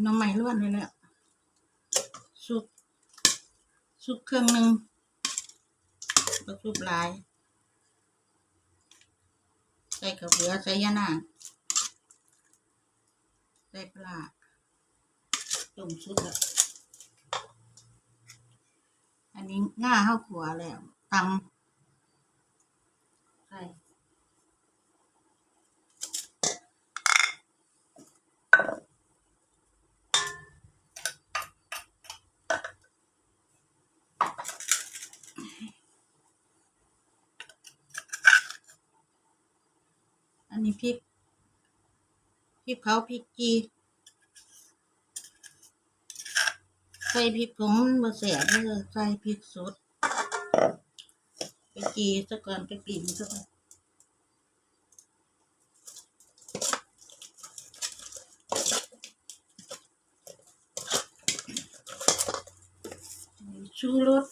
น้ำใหม่ล้วนเลยแหละซุปซุปเครื่องหนึ่งแล้วซุปลาย ใส่กระเบือใส่ยะนาใส่ปลาต้มซุปอะอันนี้ง่าข้าวขัวแล้วตำใส่ อั นนี้พริก พริกเผาพริกจีใส่พริกผงมันบ่แสบเลยใส่พริกสดไปจีซะก่อนไปปิ่นซะก่อนชูรส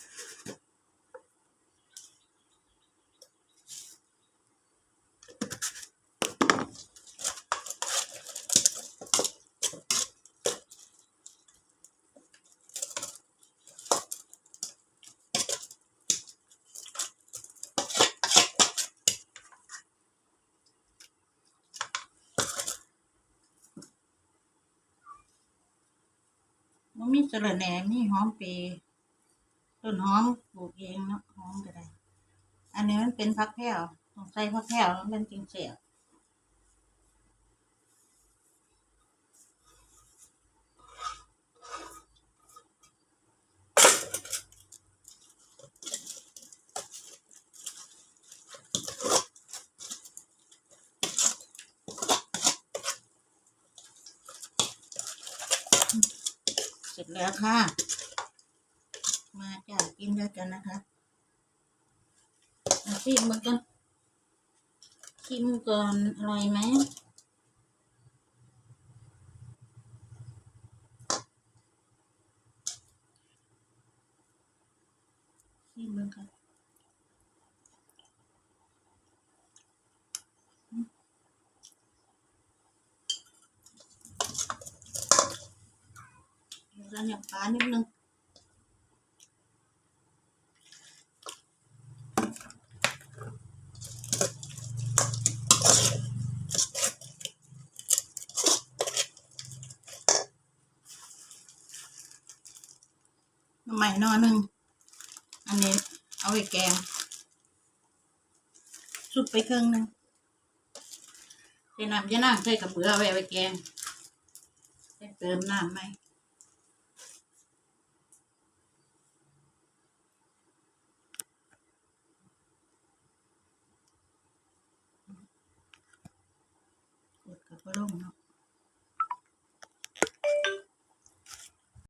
มันมีสระแหน่มีหอมเปรย์ต้นหอมปลูกเองเนาะหอมก็ได้ อันนี้มันเป็นพักแพ้วต้องใส่พักแพ้วแล้วมันจริงเสีย แล้วค่ะ มาจ้ากินด้วยกันนะคะเอาชิมมันก่อนชิมก่อนอร่อยไหมชิมมันก่อน แล้วเนี่ยปลานิดนึงใหม่นอหนึ่งอันนี้เอาไปแกง สุดไปครึ่งหนึงใส่น้ำยะนางใส่กับเบือเอาไว้ไปแกงเติมน้ำไหม กดกั